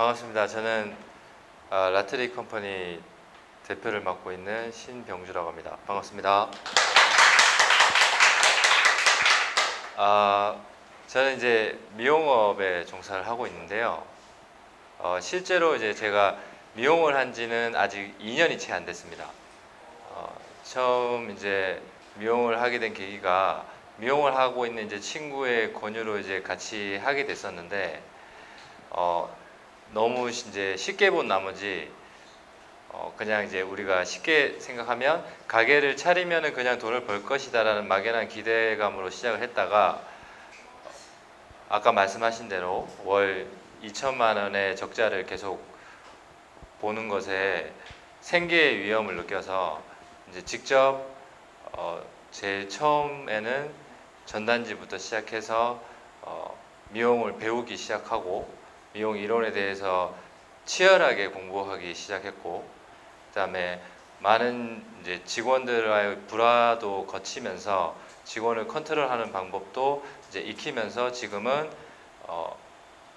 반갑습니다. 저는 아, 라트리 컴퍼니 대표를 맡고 있는 신병주라고 합니다. 반갑습니다. 아, 저는 이제 미용업에 종사를 하고 있는데요. 어, 실제로 이제 제가 미용을 한 지는 아직 2년이 채 안 됐습니다. 어, 처음 이제 미용을 하게 된 계기가 미용을 하고 있는 이제 친구의 권유로 이제 같이 하게 됐었는데 어, 너무 이제 쉽게 본 나머지 어, 그냥 이제 우리가 쉽게 생각하면 가게를 차리면은 그냥 돈을 벌 것이다라는 막연한 기대감으로 시작을 했다가 아까 말씀하신 대로 월 2천만 원의 적자를 계속 보는 것에 생계의 위험을 느껴서 이제 직접 어, 제일 처음에는 전단지부터 시작해서 어, 미용을 배우기 시작하고 미용 이론에 대해서 치열하게 공부하기 시작했고 그다음에 많은 이제 직원들과의 불화도 거치면서 직원을 컨트롤하는 방법도 이제 익히면서 지금은 어,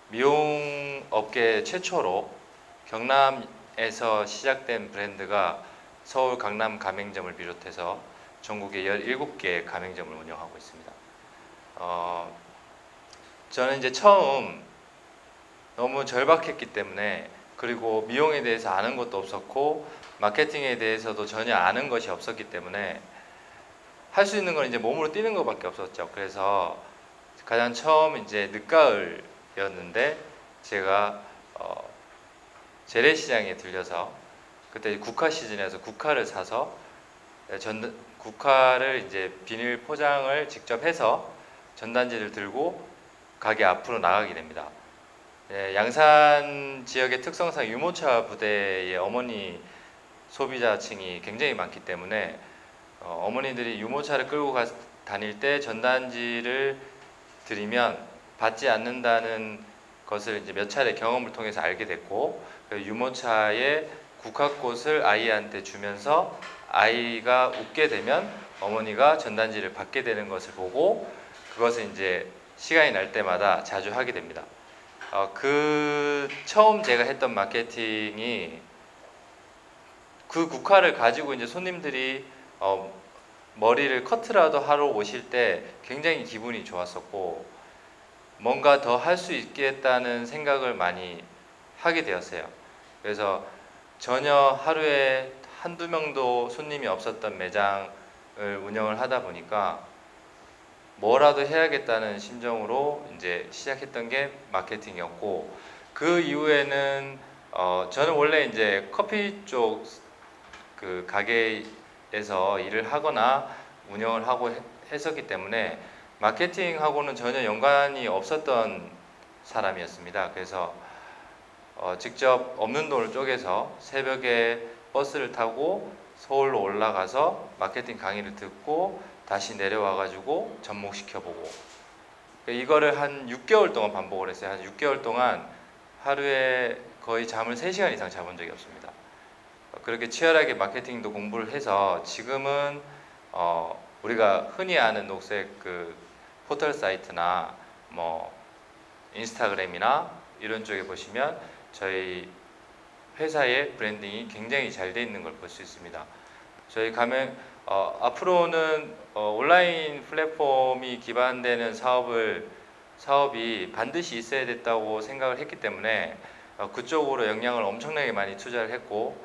미용 업계 최초로 경남에서 시작된 브랜드가 서울 강남 가맹점을 비롯해서 전국에 17개 가맹점을 운영하고 있습니다. 어, 저는 이제 처음 너무 절박했기 때문에 그리고 미용에 대해서 아는 것도 없었고 마케팅에 대해서도 전혀 아는 것이 없었기 때문에 할 수 있는 건 이제 몸으로 뛰는 것밖에 없었죠. 그래서 가장 처음 이제 늦가을이었는데 제가 어, 재래시장에 들려서 그때 국화 시즌이라서 국화를 사서 전 국화를 이제 비닐 포장을 직접 해서 전단지를 들고 가게 앞으로 나가게 됩니다. 예, 양산 지역의 특성상 유모차 부대의 어머니 소비자층이 굉장히 많기 때문에 어, 어머니들이 유모차를 끌고 가, 다닐 때 전단지를 드리면 받지 않는다는 것을 이제 몇 차례 경험을 통해서 알게 됐고 그 유모차의 국화꽃을 아이한테 주면서 아이가 웃게 되면 어머니가 전단지를 받게 되는 것을 보고 그것을 이제 시간이 날 때마다 자주 하게 됩니다. 어, 그 처음 제가 했던 마케팅이 그 국화를 가지고 이제 손님들이 어, 머리를 커트라도 하러 오실 때 굉장히 기분이 좋았었고 뭔가 더 할 수 있겠다는 생각을 많이 하게 되었어요. 그래서 전혀 하루에 한두 명도 손님이 없었던 매장을 운영을 하다 보니까 뭐라도 해야겠다는 심정으로 이제 시작했던 게 마케팅이었고 그 이후에는 어 저는 원래 이제 커피 쪽 그 가게에서 일을 하거나 운영을 하고 해- 했었기 때문에 마케팅하고는 전혀 연관이 없었던 사람이었습니다. 그래서 어 직접 없는 돈을 쪼개서 새벽에 버스를 타고 서울로 올라가서 마케팅 강의를 듣고 다시 내려와 가지고 접목시켜 보고 이거를 한 6개월 동안 반복을 했어요. 한 6개월 동안 하루에 거의 잠을 3시간 이상 자본 적이 없습니다. 어, 그렇게 치열하게 마케팅도 공부를 해서 지금은 어 우리가 흔히 아는 녹색 그 포털 사이트나 뭐 인스타그램이나 이런 쪽에 보시면 저희 회사의 브랜딩이 굉장히 잘 돼 있는 걸 볼 수 있습니다. 저희 가면 어, 앞으로는 어, 온라인 플랫폼이 기반되는 사업을 사업이 반드시 있어야 됐다고 생각을 했기 때문에 어, 그쪽으로 역량을 엄청나게 많이 투자를 했고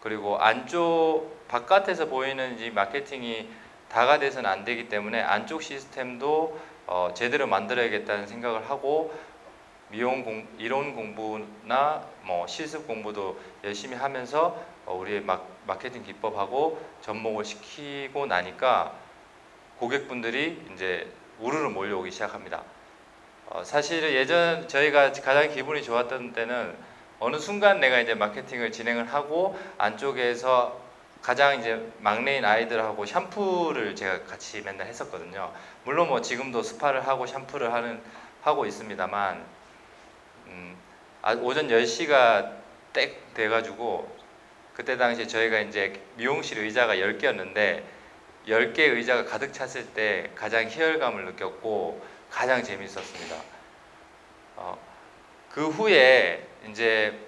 그리고 안쪽 바깥에서 보이는 이 마케팅이 다가 돼서는 안 되기 때문에 안쪽 시스템도 어, 제대로 만들어야겠다는 생각을 하고 미용 공, 이론 공부나 뭐 실습 공부도 열심히 하면서 어, 우리의 마, 마케팅 기법하고 접목을 시키고 나니까 고객분들이 이제 우르르 몰려오기 시작합니다. 어, 사실 예전 저희가 가장 기분이 좋았던 때는 어느 순간 내가 이제 마케팅을 진행을 하고 안쪽에서 가장 이제 막내인 아이들하고 샴푸를 제가 같이 맨날 했었거든요. 물론 뭐 지금도 스파를 하고 샴푸를 하는 하고 있습니다만 음, 아, 오전 10시가 땡 돼가지고 그때 당시에 저희가 이제 미용실 의자가 10개였는데 10개 의자가 가득 찼을 때 가장 희열감을 느꼈고 가장 재밌었습니다. 어, 그 후에 이제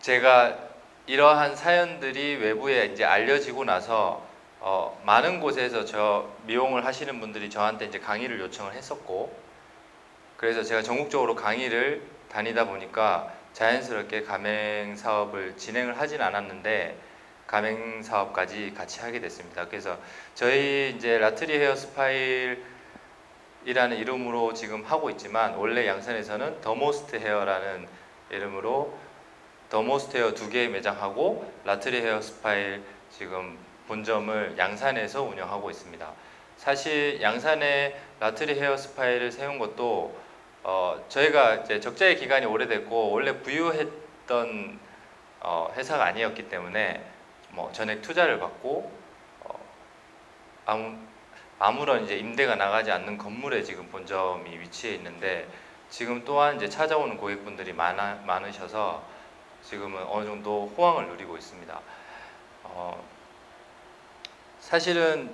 제가 이러한 사연들이 외부에 이제 알려지고 나서 어, 많은 곳에서 저 미용을 하시는 분들이 저한테 이제 강의를 요청을 했었고 그래서 제가 전국적으로 강의를 다니다 보니까 자연스럽게 가맹 사업을 진행을 하진 않았는데 가맹 사업까지 같이 하게 됐습니다. 그래서 저희 이제 라트리 헤어 스파일이라는 이름으로 지금 하고 있지만 원래 양산에서는 더모스트 헤어라는 이름으로 더모스트 헤어 두 개의 매장하고 라트리 헤어 스파일 지금 본점을 양산에서 운영하고 있습니다. 사실 양산에 라트리 헤어 스파일을 세운 것도 어, 저희가 이제 적자의 기간이 오래됐고 원래 부유했던 어, 회사가 아니었기 때문에 뭐 전액 투자를 받고 어, 아무 아무런 이제 임대가 나가지 않는 건물에 지금 본점이 위치해 있는데 지금 또한 이제 찾아오는 고객분들이 많아, 많으셔서 지금은 어느 정도 호황을 누리고 있습니다. 어, 사실은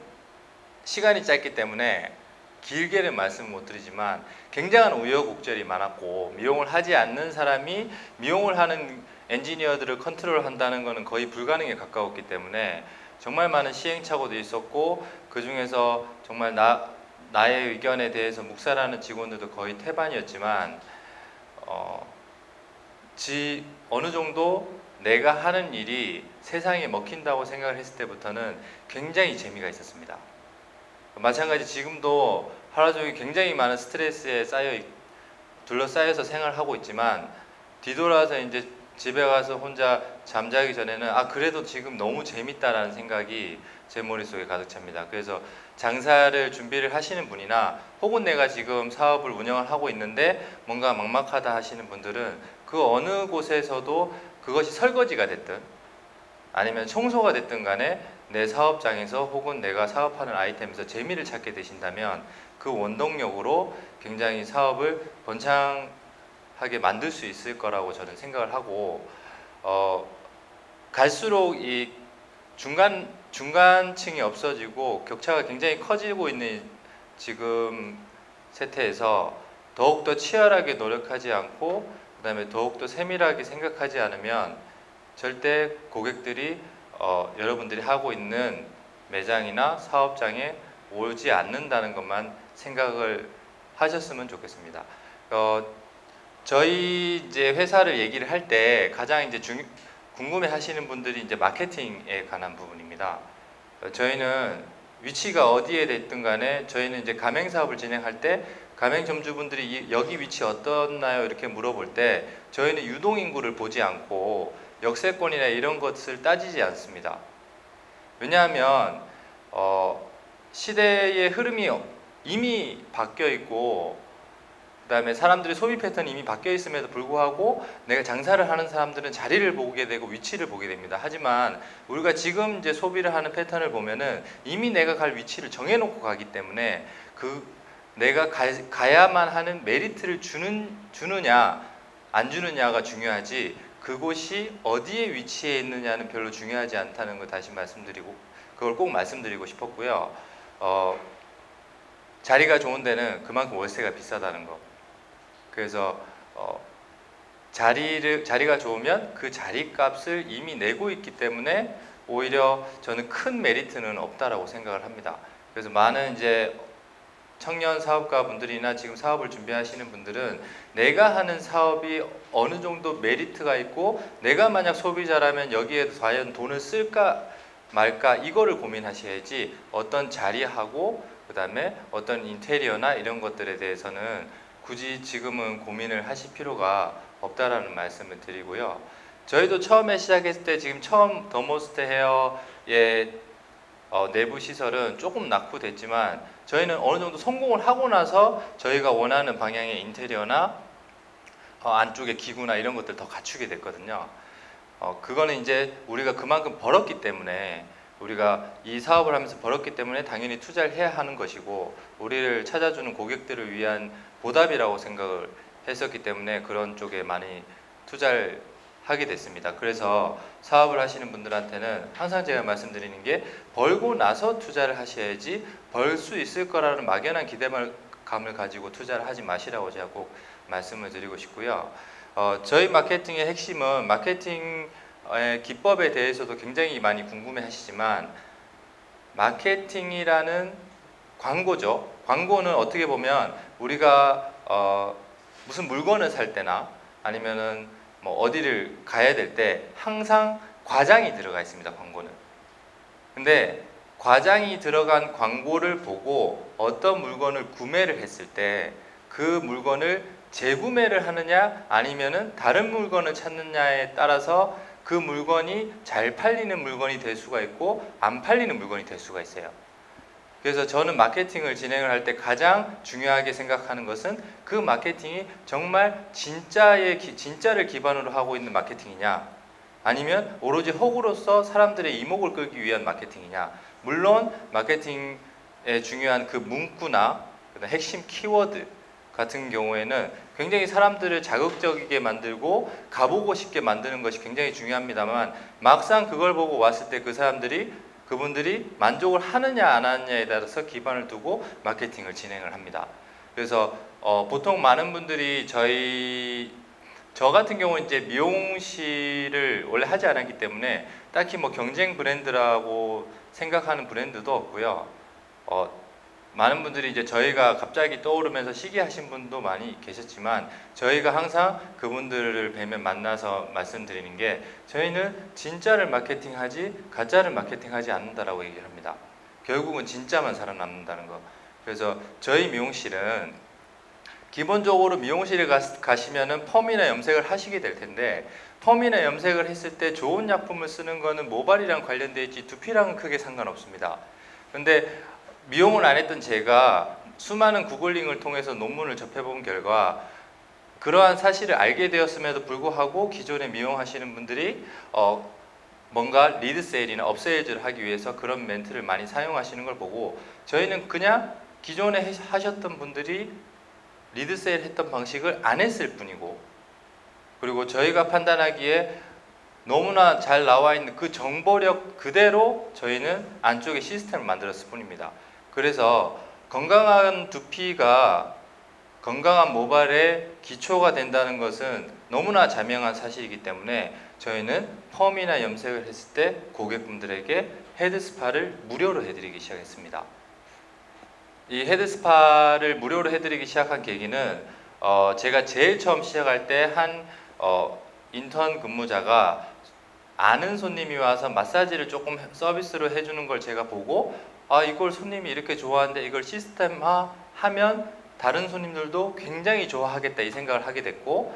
시간이 짧기 때문에 길게는 말씀 못 드리지만 굉장한 우여곡절이 많았고 미용을 하지 않는 사람이 미용을 하는 엔지니어들을 컨트롤 한다는 것은 거의 불가능에 가까웠기 때문에 정말 많은 시행착오도 있었고 그 중에서 정말 나 나의 의견에 대해서 묵살하는 직원들도 거의 태반이었지만 어, 지 어느 정도 내가 하는 일이 세상에 먹힌다고 생각을 했을 때부터는 굉장히 재미가 있었습니다. 마찬가지 지금도 하루 종일 굉장히 많은 스트레스에 쌓여 있- 둘러싸여서 생활하고 있지만 뒤돌아서 이제 집에 가서 혼자 잠자기 전에는 아 그래도 지금 너무 재밌다라는 생각이 제 머릿속에 가득 찹니다. 그래서 장사를 준비를 하시는 분이나 혹은 내가 지금 사업을 운영을 하고 있는데 뭔가 막막하다 하시는 분들은 그 어느 곳에서도 그것이 설거지가 됐든 아니면 청소가 됐든 간에 내 사업장에서 혹은 내가 사업하는 아이템에서 재미를 찾게 되신다면 그 원동력으로 굉장히 사업을 번창하게 만들 수 있을 거라고 저는 생각을 하고 어, 갈수록 이 중간 중간층이 없어지고 격차가 굉장히 커지고 있는 지금 세태에서 더욱더 치열하게 노력하지 않고 그다음에 더욱더 세밀하게 생각하지 않으면 절대 고객들이 어, 여러분들이 하고 있는 매장이나 사업장에 오지 않는다는 것만 생각을 하셨으면 좋겠습니다. 어, 저희 이제 회사를 얘기를 할 때 가장 이제 중, 궁금해 하시는 분들이 이제 마케팅에 관한 부분입니다. 어, 저희는 위치가 어디에 됐든 간에 저희는 이제 가맹 사업을 진행할 때 가맹 점주분들이 이- 여기 위치 어떻나요 이렇게 물어볼 때 저희는 유동 인구를 보지 않고 역세권이나 이런 것을 따지지 않습니다. 왜냐하면 어, 시대의 흐름이 이미 바뀌어 있고 그다음에 사람들의 소비 패턴이 이미 바뀌어 있음에도 불구하고 내가 장사를 하는 사람들은 자리를 보게 되고 위치를 보게 됩니다. 하지만 우리가 지금 이제 소비를 하는 패턴을 보면은 이미 내가 갈 위치를 정해놓고 가기 때문에 그 내가 가, 가야만 하는 메리트를 주는 주느냐 안 주느냐가 중요하지 그곳이 어디에 위치해 있느냐는 별로 중요하지 않다는 거 다시 말씀드리고 그걸 꼭 말씀드리고 싶었고요. 어, 자리가 좋은 데는 그만큼 월세가 비싸다는 거. 그래서 어, 자리를 자리가 좋으면 그 자리 값을 이미 내고 있기 때문에 오히려 저는 큰 메리트는 없다라고 생각을 합니다. 그래서 많은 이제 청년 사업가 분들이나 지금 사업을 준비하시는 분들은 내가 하는 사업이 어느 정도 메리트가 있고 내가 만약 소비자라면 여기에 과연 돈을 쓸까 말까 이거를 고민하셔야지 어떤 자리하고 그다음에 어떤 인테리어나 이런 것들에 대해서는 굳이 지금은 고민을 하실 필요가 없다라는 말씀을 드리고요. 저희도 처음에 시작했을 때 지금 처음 더모스트 헤어의 어, 내부 시설은 조금 낙후됐지만 저희는 어느 정도 성공을 하고 나서 저희가 원하는 방향의 인테리어나 어, 안쪽에 기구나 이런 것들 더 갖추게 됐거든요. 어, 그거는 이제 우리가 그만큼 벌었기 때문에 우리가 이 사업을 하면서 벌었기 때문에 당연히 투자를 해야 하는 것이고 우리를 찾아주는 고객들을 위한 보답이라고 생각을 했었기 때문에 그런 쪽에 많이 투자를 하게 됐습니다. 그래서 사업을 하시는 분들한테는 항상 제가 말씀드리는 게 벌고 나서 투자를 하셔야지 벌 수 있을 거라는 막연한 기대감을 가지고 투자를 하지 마시라고 제가 꼭 말씀을 드리고 싶고요. 어, 저희 마케팅의 핵심은 마케팅의 기법에 대해서도 굉장히 많이 궁금해 하시지만 마케팅이라는 광고죠. 광고는 어떻게 보면 우리가 어, 무슨 물건을 살 때나 아니면은 뭐 어디를 가야 될 때 항상 과장이 들어가 있습니다. 광고는. 근데 과장이 들어간 광고를 보고 어떤 물건을 구매를 했을 때 그 물건을 재구매를 하느냐 아니면은 다른 물건을 찾느냐에 따라서 그 물건이 잘 팔리는 물건이 될 수가 있고 안 팔리는 물건이 될 수가 있어요. 그래서 저는 마케팅을 진행을 할 때 가장 중요하게 생각하는 것은 그 마케팅이 정말 진짜의 기- 진짜를 기반으로 하고 있는 마케팅이냐? 아니면 오로지 허구로서 사람들의 이목을 끌기 위한 마케팅이냐? 물론 마케팅의 중요한 그 문구나 핵심 키워드 같은 경우에는 굉장히 사람들을 자극적이게 만들고 가보고 싶게 만드는 것이 굉장히 중요합니다만 막상 그걸 보고 왔을 때 그 사람들이 그분들이 만족을 하느냐 안 하느냐에 따라서 기반을 두고 마케팅을 진행을 합니다. 그래서 어, 보통 많은 분들이 저희 저 같은 경우는 이제 미용실을 원래 하지 않았기 때문에 딱히 뭐 경쟁 브랜드라고 생각하는 브랜드도 없고요. 어, 많은 분들이 이제 저희가 갑자기 떠오르면서 시기하신 분도 많이 계셨지만 저희가 항상 그분들을 뵈면 만나서 말씀드리는 게 저희는 진짜를 마케팅하지 가짜를 마케팅하지 않는다라고 얘기를 합니다. 결국은 진짜만 살아남는다는 거. 그래서 저희 미용실은 기본적으로 미용실에 가, 가시면은 펌이나 염색을 하시게 될 텐데 펌이나 염색을 했을 때 좋은 약품을 쓰는 거는 모발이랑 관련돼 있지 두피랑은 크게 상관없습니다. 근데 미용을 안 했던 제가 수많은 구글링을 통해서 논문을 접해본 결과 그러한 사실을 알게 되었음에도 불구하고 기존에 미용하시는 분들이 어, 뭔가 리드 세일이나 업세일즈를 하기 위해서 그런 멘트를 많이 사용하시는 걸 보고 저희는 그냥 기존에 해- 하셨던 분들이 리드 세일 했던 방식을 안 했을 뿐이고 그리고 저희가 판단하기에 너무나 잘 나와 있는 그 정보력 그대로 저희는 안쪽에 시스템을 만들었을 뿐입니다. 그래서 건강한 두피가 건강한 모발의 기초가 된다는 것은 너무나 자명한 사실이기 때문에 저희는 펌이나 염색을 했을 때 고객분들에게 헤드 스파를 무료로 해드리기 시작했습니다. 이 헤드 스파를 무료로 해드리기 시작한 계기는 어, 제가 제일 처음 시작할 때한 어, 인턴 근무자가 아는 손님이 와서 마사지를 조금 서비스로 해주는 걸 제가 보고 아 이걸 손님이 이렇게 좋아하는데 이걸 시스템화 하면 다른 손님들도 굉장히 좋아하겠다 이 생각을 하게 됐고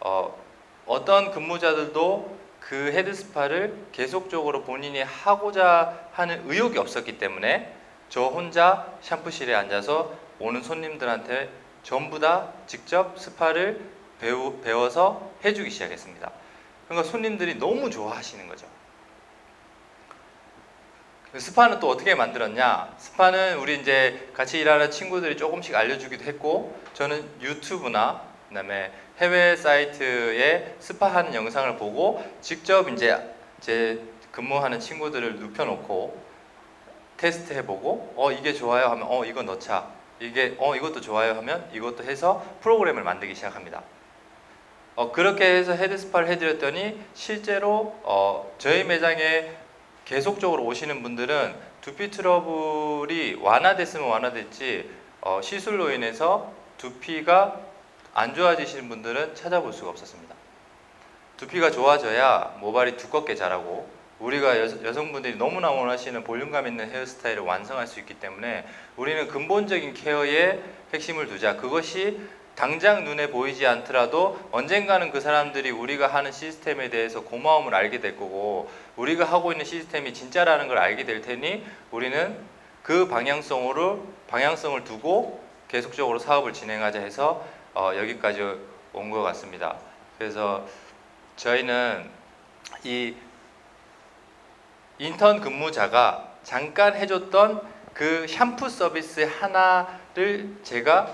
어, 어떤 근무자들도 그 헤드 스파를 계속적으로 본인이 하고자 하는 의욕이 없었기 때문에 저 혼자 샴푸실에 앉아서 오는 손님들한테 전부 다 직접 스파를 배우, 배워서 해주기 시작했습니다. 그러니까 손님들이 너무 좋아하시는 거죠. 그 스파는 또 어떻게 만들었냐? 스파는 우리 이제 같이 일하는 친구들이 조금씩 알려주기도 했고, 저는 유튜브나 그다음에 해외 사이트에 스파하는 영상을 보고 직접 이제 제 근무하는 친구들을 눕혀놓고 테스트 해보고, 어 이게 좋아요 하면 어 이거 넣자. 이게 어 이것도 좋아요 하면 이것도 해서 프로그램을 만들기 시작합니다. 어, 그렇게 해서 헤드 스파를 해드렸더니 실제로 어, 저희 매장에 계속적으로 오시는 분들은 두피 트러블이 완화됐으면 완화됐지 어, 시술로 인해서 두피가 안 좋아지시는 분들은 찾아볼 수가 없었습니다. 두피가 좋아져야 모발이 두껍게 자라고 우리가 여, 여성분들이 너무나 원하시는 볼륨감 있는 헤어스타일을 완성할 수 있기 때문에 우리는 근본적인 케어에 핵심을 두자. 그것이 당장 눈에 보이지 않더라도 언젠가는 그 사람들이 우리가 하는 시스템에 대해서 고마움을 알게 될 거고 우리가 하고 있는 시스템이 진짜라는 걸 알게 될 테니 우리는 그 방향성으로 방향성을 두고 계속적으로 사업을 진행하자 해서 어, 여기까지 온 것 같습니다. 그래서 저희는 이 인턴 근무자가 잠깐 해줬던 그 샴푸 서비스 하나를 제가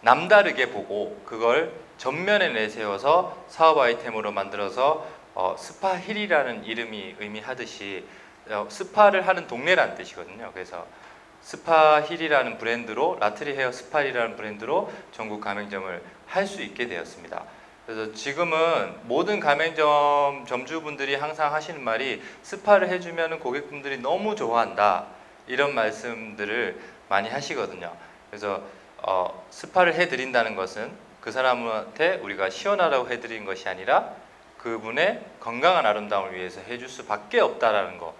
남다르게 보고 그걸 전면에 내세워서 사업 아이템으로 만들어서 어, 스파힐이라는 이름이 의미하듯이 어, 스파를 하는 동네라는 뜻이거든요. 그래서 스파힐이라는 브랜드로 라트리 헤어 스파힐이라는 브랜드로 전국 가맹점을 할 수 있게 되었습니다. 그래서 지금은 모든 가맹점 점주분들이 항상 하시는 말이 스파를 해주면 고객분들이 너무 좋아한다 이런 말씀들을 많이 하시거든요. 그래서 어, 스파를 해드린다는 것은 그 사람한테 우리가 시원하다고 해드린 것이 아니라 그분의 건강한 아름다움을 위해서 해줄 수밖에 없다라는 거.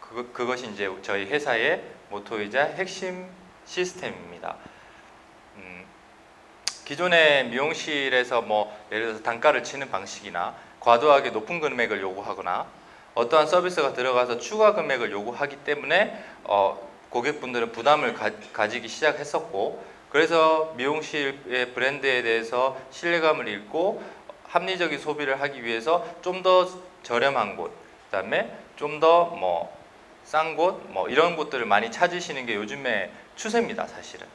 그, 그것이 이제 저희 회사의 모토이자 핵심 시스템입니다. 음, 기존의 미용실에서 뭐 예를 들어서 단가를 치는 방식이나 과도하게 높은 금액을 요구하거나 어떠한 서비스가 들어가서 추가 금액을 요구하기 때문에 어, 고객분들은 부담을 가, 지기 시작했었고 그래서 미용실의 브랜드에 대해서 신뢰감을 잃고 합리적인 소비를 하기 위해서 좀 더 저렴한 곳, 그다음에 좀 더 뭐 싼 곳, 뭐 이런 곳들을 많이 찾으시는 게 요즘의 추세입니다, 사실은.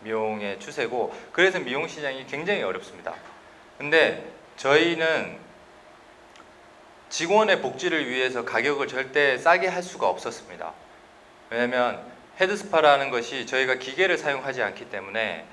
미용의 추세고 그래서 미용 시장이 굉장히 어렵습니다. 근데 저희는 직원의 복지를 위해서 가격을 절대 싸게 할 수가 없었습니다. 왜냐하면 헤드스파라는 것이 저희가 기계를 사용하지 않기 때문에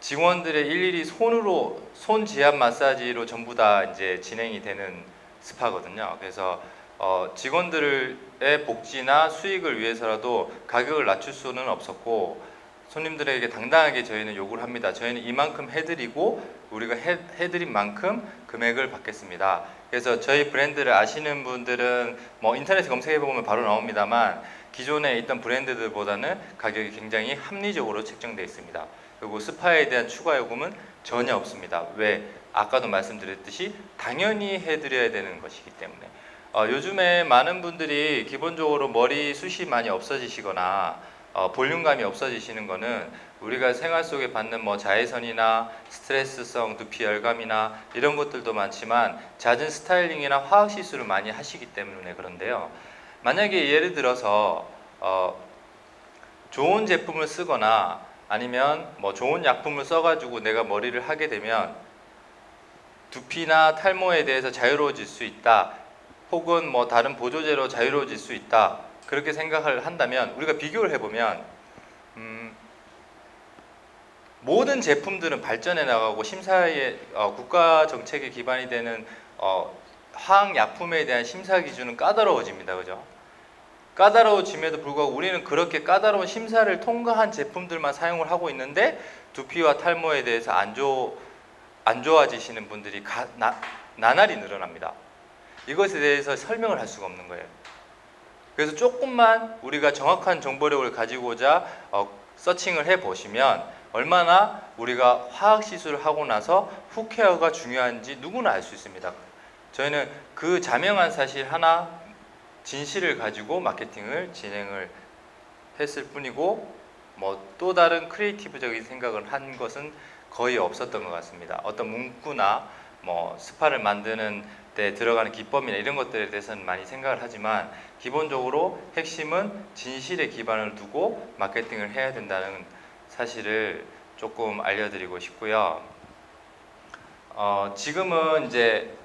직원들의 일일이 손으로 손 지압 마사지로 전부 다 이제 진행이 되는 스파거든요. 그래서 어, 직원들의 복지나 수익을 위해서라도 가격을 낮출 수는 없었고 손님들에게 당당하게 저희는 요구를 합니다. 저희는 이만큼 해드리고 우리가 해, 해드린 만큼 금액을 받겠습니다. 그래서 저희 브랜드를 아시는 분들은 뭐 인터넷에 검색해 보면 바로 나옵니다만 기존에 있던 브랜드들보다는 가격이 굉장히 합리적으로 책정되어 있습니다. 그리고 스파에 대한 추가 요금은 전혀 없습니다. 왜? 아까도 말씀드렸듯이 당연히 해드려야 되는 것이기 때문에 어, 요즘에 많은 분들이 기본적으로 머리 숱이 많이 없어지시거나 어, 볼륨감이 없어지시는 거는 우리가 생활 속에 받는 뭐 자외선이나 스트레스성 두피 열감이나 이런 것들도 많지만 잦은 스타일링이나 화학 시술을 많이 하시기 때문에 그런데요. 만약에 예를 들어서 어, 좋은 제품을 쓰거나 아니면 뭐 좋은 약품을 써가지고 내가 머리를 하게 되면 두피나 탈모에 대해서 자유로워질 수 있다. 혹은 뭐 다른 보조제로 자유로워질 수 있다. 그렇게 생각을 한다면 우리가 비교를 해보면 음, 모든 제품들은 발전해 나가고 심사에 어, 국가 정책에 기반이 되는 어, 화학 약품에 대한 심사 기준은 까다로워집니다. 그죠? 까다로워짐에도 불구하고 우리는 그렇게 까다로운 심사를 통과한 제품들만 사용을 하고 있는데 두피와 탈모에 대해서 안, 좋, 안 좋아지시는 분들이 가, 나, 나날이 늘어납니다. 이것에 대해서 설명을 할 수가 없는 거예요. 그래서 조금만 우리가 정확한 정보력을 가지고자 어, 서칭을 해 보시면 얼마나 우리가 화학 시술을 하고 나서 후케어가 중요한지 누구나 알 수 있습니다. 저희는 그 자명한 사실 하나 진실을 가지고 마케팅을 진행을 했을 뿐이고 뭐 또 다른 크리에이티브적인 생각을 한 것은 거의 없었던 것 같습니다. 어떤 문구나 뭐 스파를 만드는 때 들어가는 기법이나 이런 것들에 대해서는 많이 생각을 하지만 기본적으로 핵심은 진실에 기반을 두고 마케팅을 해야 된다는 사실을 조금 알려드리고 싶고요. 어, 지금은 이제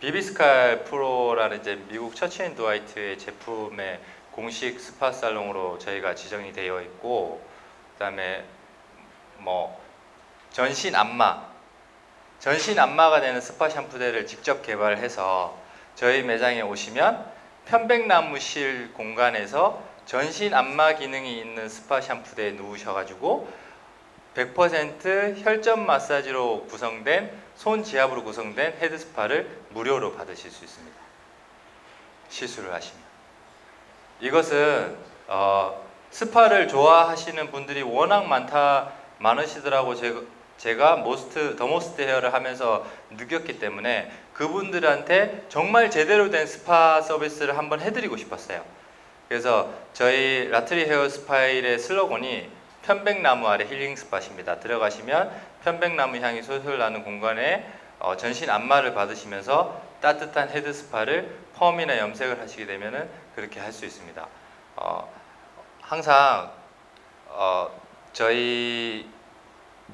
비비스칼 프로라는 이제 미국 처치앤 드와이트의 제품의 공식 스파 살롱으로 저희가 지정이 되어 있고 그다음에 뭐 전신 안마 전신 안마가 되는 스파 샴푸대를 직접 개발해서 저희 매장에 오시면 편백나무실 공간에서 전신 안마 기능이 있는 스파 샴푸대에 누우셔가지고 100% 혈전 마사지로 구성된 손 지압으로 구성된 헤드 스파를 무료로 받으실 수 있습니다. 시술을 하시면 이것은 어, 스파를 좋아하시는 분들이 워낙 많다 많으시더라고 제가 제가 모스트 더 모스트 헤어를 하면서 느꼈기 때문에 그분들한테 정말 제대로 된 스파 서비스를 한번 해드리고 싶었어요. 그래서 저희 라트리 헤어 스파일의 슬로건이 편백나무 아래 힐링 스팟입니다. 들어가시면 편백나무 향이 솔솔 나는 공간에 어, 전신 안마를 받으시면서 따뜻한 헤드 스파를 펌이나 염색을 하시게 되면은 그렇게 할 수 있습니다. 어, 항상 어, 저희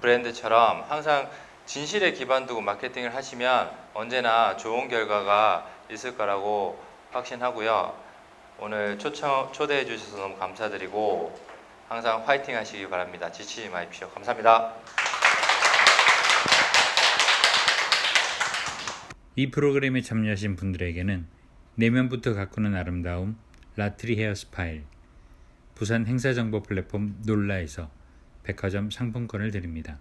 브랜드처럼 항상 진실에 기반 두고 마케팅을 하시면 언제나 좋은 결과가 있을 거라고 확신하고요. 오늘 초청 초대해 주셔서 너무 감사드리고 항상 화이팅 하시기 바랍니다. 지치지 마십시오. 감사합니다. 이 프로그램에 참여하신 분들에게는 내면부터 가꾸는 아름다움 라트리 헤어 스파일 부산 행사정보 플랫폼 놀라에서 백화점 상품권을 드립니다.